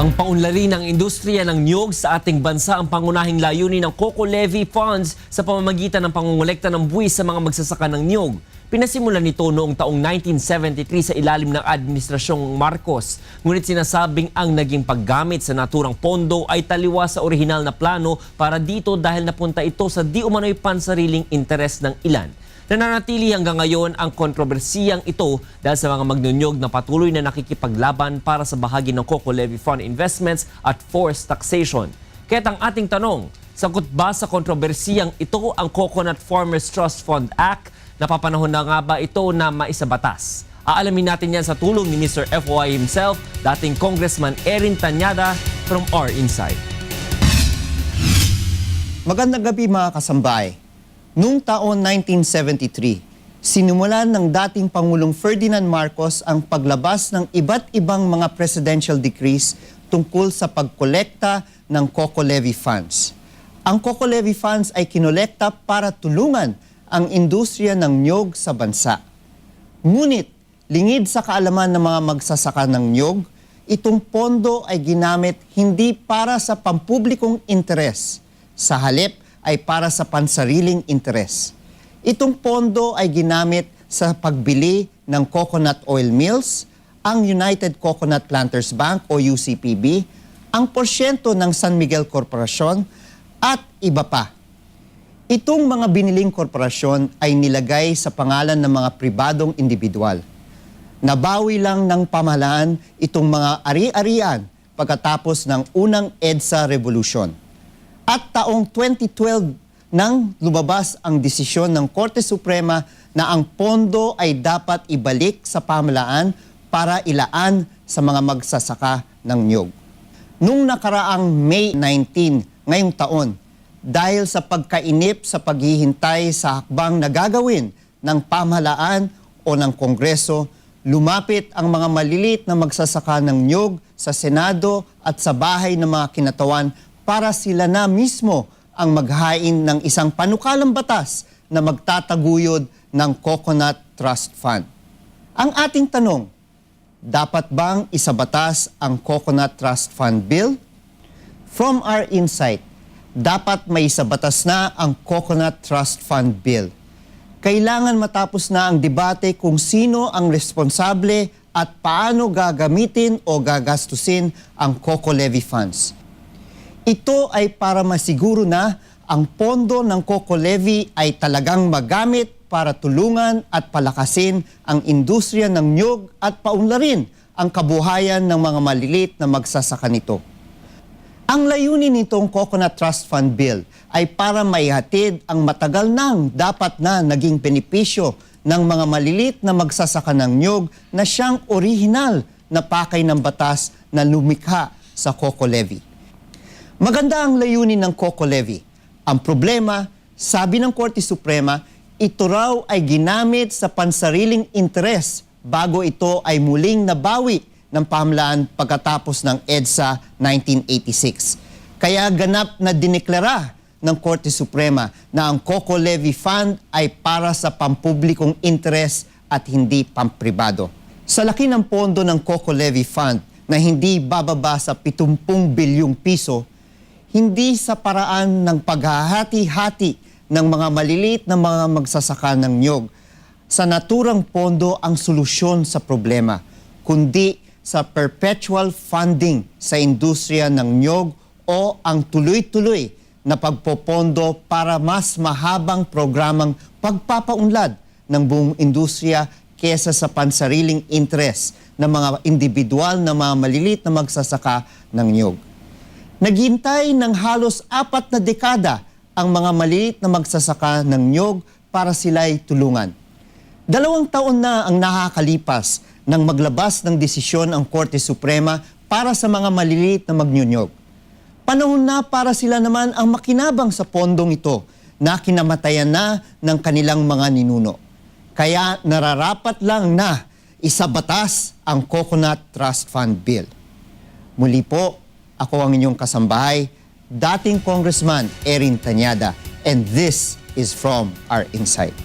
Ang paunlari ng industriya ng niyog sa ating bansa ang pangunahing layunin ng Coco Levy Funds sa pamamagitan ng pangungulekta ng buwis sa mga magsasaka ng niyog. Pinasimulan nito noong taong 1973 sa ilalim ng Administrasyong Marcos. Ngunit sinasabing ang naging paggamit sa naturang pondo ay taliwas sa orihinal na plano para dito dahil napunta ito sa di umano'y pansariling interes ng ilan. Nananatili hanggang ngayon ang kontrobersiyang ito dahil sa mga magnunyog na patuloy na nakikipaglaban para sa bahagi ng Coco Levy Fund Investments at forced taxation. Kaya't ang ating tanong, sagot ba sa kontrobersiyang ito ang Coconut Farmers Trust Fund Act? Napapanahon na nga ba ito na maisabatas? Aalamin natin yan sa tulong ni Mr. FOI himself, dating Congressman Erin Tanyada from Our Inside. Magandang gabi mga kasambay. Noong taon 1973, sinimulan ng dating Pangulong Ferdinand Marcos ang paglabas ng iba't ibang mga presidential decrees tungkol sa pagkolekta ng Coco Levy Funds. Ang Coco Levy Funds ay kinolekta para tulungan ang industriya ng nyog sa bansa. Ngunit, lingid sa kaalaman ng mga magsasaka ng nyog, itong pondo ay ginamit hindi para sa pampublikong interes. Sa halip ay para sa pansariling interes. Itong pondo ay ginamit sa pagbili ng coconut oil mills, ang United Coconut Planters Bank o UCPB, ang porsyento ng San Miguel Corporation at iba pa. Itong mga biniling korporasyon ay nilagay sa pangalan ng mga pribadong individual. Nabawi lang ng pamahalaan itong mga ari-arian pagkatapos ng unang EDSA Revolution. At taong 2012 nang lumabas ang desisyon ng Korte Suprema na ang pondo ay dapat ibalik sa pamahalaan para ilaan sa mga magsasaka ng niyog. Nung nakaraang May 19 ngayong taon, dahil sa pagkainip sa paghihintay sa hakbang na gagawin ng pamahalaan o ng Kongreso, lumapit ang mga malilit na magsasaka ng niyog sa Senado at sa bahay ng mga kinatawan para sila na mismo ang maghain ng isang panukalang batas na magtataguyod ng Coconut Trust Fund. Ang ating tanong, dapat bang isabatas ang Coconut Trust Fund Bill? From our insight, dapat may isabatas na ang Coconut Trust Fund Bill. Kailangan matapos na ang debate kung sino ang responsable at paano gagamitin o gagastusin ang Coco Levy funds. Ito ay para masiguro na ang pondo ng Coco Levy ay talagang magamit para tulungan at palakasin ang industriya ng nyog at paunlarin ang kabuhayan ng mga malilit na magsasaka nito. Ang layunin nitong Coconut Trust Fund Bill ay para maihatid ang matagal nang dapat na naging benepisyo ng mga malilit na magsasaka ng nyog na siyang orihinal na pakay ng batas na lumikha sa Coco Levy. Maganda ang layunin ng Coco Levy. Ang problema, sabi ng Korte Suprema, ito raw ay ginamit sa pansariling interes bago ito ay muling nabawi ng pamahalaan pagkatapos ng EDSA 1986. Kaya ganap na dineklara ng Korte Suprema na ang Coco Levy Fund ay para sa pampublikong interes at hindi pampribado. Sa laki ng pondo ng Coco Levy Fund na hindi bababa sa 70 bilyong piso, hindi sa paraan ng paghahati-hati ng mga maliliit na mga magsasaka ng nyog sa naturang pondo ang solusyon sa problema, kundi sa perpetual funding sa industriya ng nyog o ang tuloy-tuloy na pagpopondo para mas mahabang programang pagpapaunlad ng buong industriya kesa sa pansariling interes ng mga individual na mga maliliit na magsasaka ng nyog. Naghintay ng halos apat na dekada ang mga maliit na magsasaka ng nyog para sila'y tulungan. Dalawang taon na ang nakakalipas nang maglabas ng desisyon ang Korte Suprema para sa mga maliliit na magnyunyog. Panahon na para sila naman ang makinabang sa pondong ito na kinamatayan na ng kanilang mga ninuno. Kaya nararapat lang na isabatas ang Coconut Trust Fund Bill. Muli po, ako ang inyong kasambahay, dating Congressman Erin Tanyada, and this is from our insight.